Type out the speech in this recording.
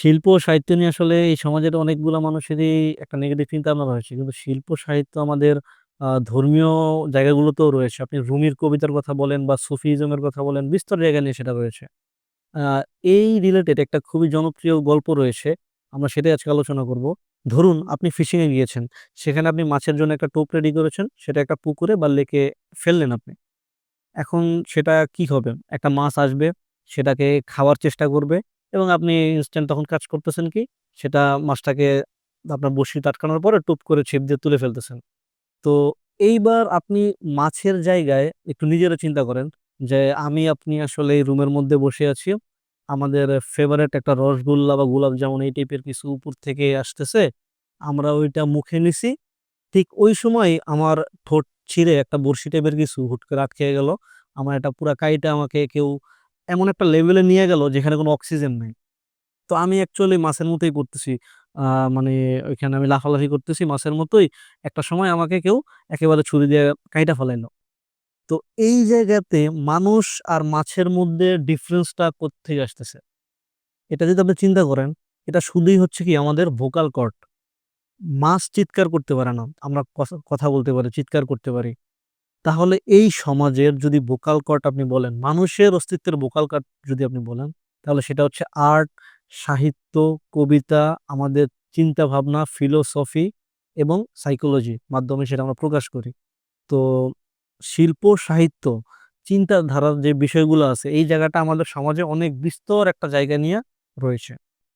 শিল্প সাহিত্য নিয়ে আসলে এই সমাজের অনেকগুলো মানুষেরই একটা নেগেটিভ চিন্তা ভাবনা রয়েছে। কিন্তু শিল্প সাহিত্য আমাদের ধর্মীয় জায়গাগুলোতেও রয়েছে। আপনি রুমির কবিতার কথা বলেন বা সুফিইজমের কথা বলেন, বিস্তর জায়গা নিয়ে সেটা রয়েছে। এই রিলেটেড একটা খুবই জনপ্রিয় গল্প রয়েছে। আমরা সেটাই আজকে আলোচনা করব। ধরুন আপনি ফিশিং এ গিয়েছেন। সেখানে আপনি মাছের জন্য একটা টোপ রেডি করেছেন। সেটা একটা পুকুরে বা লেকে ফেললেন আপনি। এখন সেটা কি হবে? একটা মাছ আসবে, সেটাকে খাওয়ার চেষ্টা করবে এবং আপনি ইনস্ট্যান্ট তখন কাজ করতেছেন কি? সেটা মাছটাকে আপনার বড়শি আটকানোর পরে টুপ করে ছিপ দিয়ে তুলে ফেলতেছেন। তো এইবার আপনি মাছের জায়গায় একটু নিজেরা চিন্তা করেন যে আমি, আপনি আসলে এই রুমের মধ্যে বসে আছি। আমাদের ফেভারেট একটা রসগোল্লা বা গোলাপ জামুন এই টাইপের কিছু উপর থেকে আসতেছে। আমরা ওইটা মুখে নিছি। ঠিক ওই সময় আমার ঠোঁট ছিঁড়ে একটা বড়শি টাইপের কিছু হুট করে আটকে গেল। আমার এটা পুরা কাইটা আমাকে কেউ এমন একটা লেভেলে নিয়ে গেল যেখানে কোনো অক্সিজেন নেই তো আমি অ্যাকচুয়ালি মাছের মতোই। আ মানে ওইখানে আমি লাফালাফি করতেছি মাছের মতোই। একটা সময় আমাকে কেউ একেবারে ছুরি দিয়ে কাইটা ফেলাইলো। তো এই জায়গাতে মানুষ আর মাছের মধ্যে ডিফারেন্সটা কোত্থেকে আসতেছে? এটা যদি আপনি চিন্তা করেন, এটা শুধুই হচ্ছে কি আমাদের ভোকাল কর্ড। মাছ চিৎকার করতে পারে না। আমরা কথা বলতে পারি, চিৎকার করতে পারি। তাহলে এই সমাজের যদি ভোকাল কর্ড আপনি বলেন, মানুষের অস্তিত্বের ভোকাল কর্ড যদি আপনি বলেন, তাহলে সেটা হচ্ছে আর্ট, সাহিত্য, কবিতা, আমাদের চিন্তা ভাবনা ফিলোসফি এবং সাইকোলজি মাধ্যমে সেটা আমরা প্রকাশ করি। তো শিল্প, সাহিত্য, চিন্তাধারার যে বিষয়গুলো আছে এই জায়গাটা আমাদের সমাজে অনেক বিস্তর একটা জায়গা নিয়ে রয়েছে।